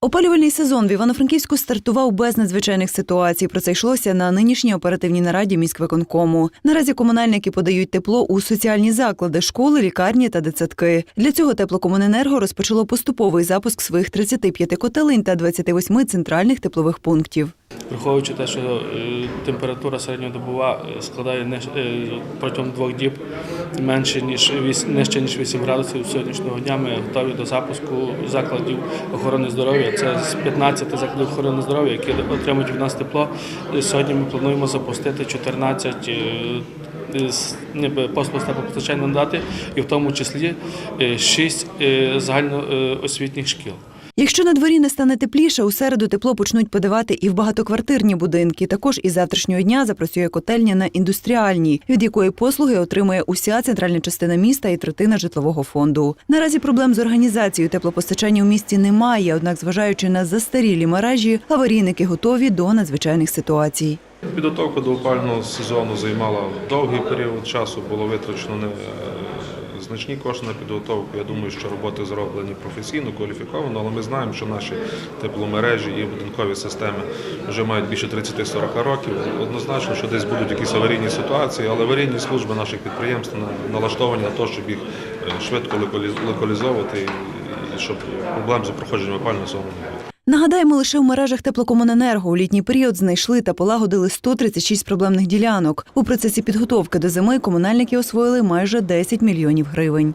Опалювальний сезон в Івано-Франківську стартував без надзвичайних ситуацій. Про це йшлося на нинішній оперативній нараді міськвиконкому. Наразі комунальники подають тепло у соціальні заклади, школи, лікарні та дитсадки. Для цього теплокомуненерго розпочало поступовий запуск своїх 35 котелень та 28 центральних теплових пунктів. Враховуючи те, що е, температура середньодобова е, складає е, протягом двох діб менше ніж нижче ніж 8 градусів сьогоднішнього дня, ми готові до запуску закладів охорони здоров'я. Це з 15 закладів охорони здоров'я, які отримують від нас тепло. Сьогодні ми плануємо запустити 14 е, з- ніби послуг з теплопостачання надати, і в тому числі 6 загальноосвітніх шкіл. Якщо на дворі не стане тепліше, у середу тепло почнуть подавати і в багатоквартирні будинки. Також із завтрашнього дня запрацює котельня на індустріальній, від якої послуги отримує уся центральна частина міста і третина житлового фонду. Наразі проблем з організацією теплопостачання у місті немає. Однак, зважаючи на застарілі мережі, аварійники готові до надзвичайних ситуацій. Підготовка до опального сезону займала довгий період часу, було витрачено е, значні кошти на підготовку. Я думаю, що роботи зроблені професійно, кваліфіковано, але ми знаємо, що наші тепломережі і будинкові системи вже мають більше 30-40 років. Однозначно, що десь будуть якісь аварійні ситуації, але аварійні служби наших підприємств налаштовані на те, щоб їх е, швидко локалізовувати і- щоб проблем з проходженням опального не було. Нагадаємо, лише в мережах теплокомуненерго у літній період знайшли та полагодили 136 проблемних ділянок. У процесі підготовки до зими комунальники освоїли майже 10 мільйонів гривень.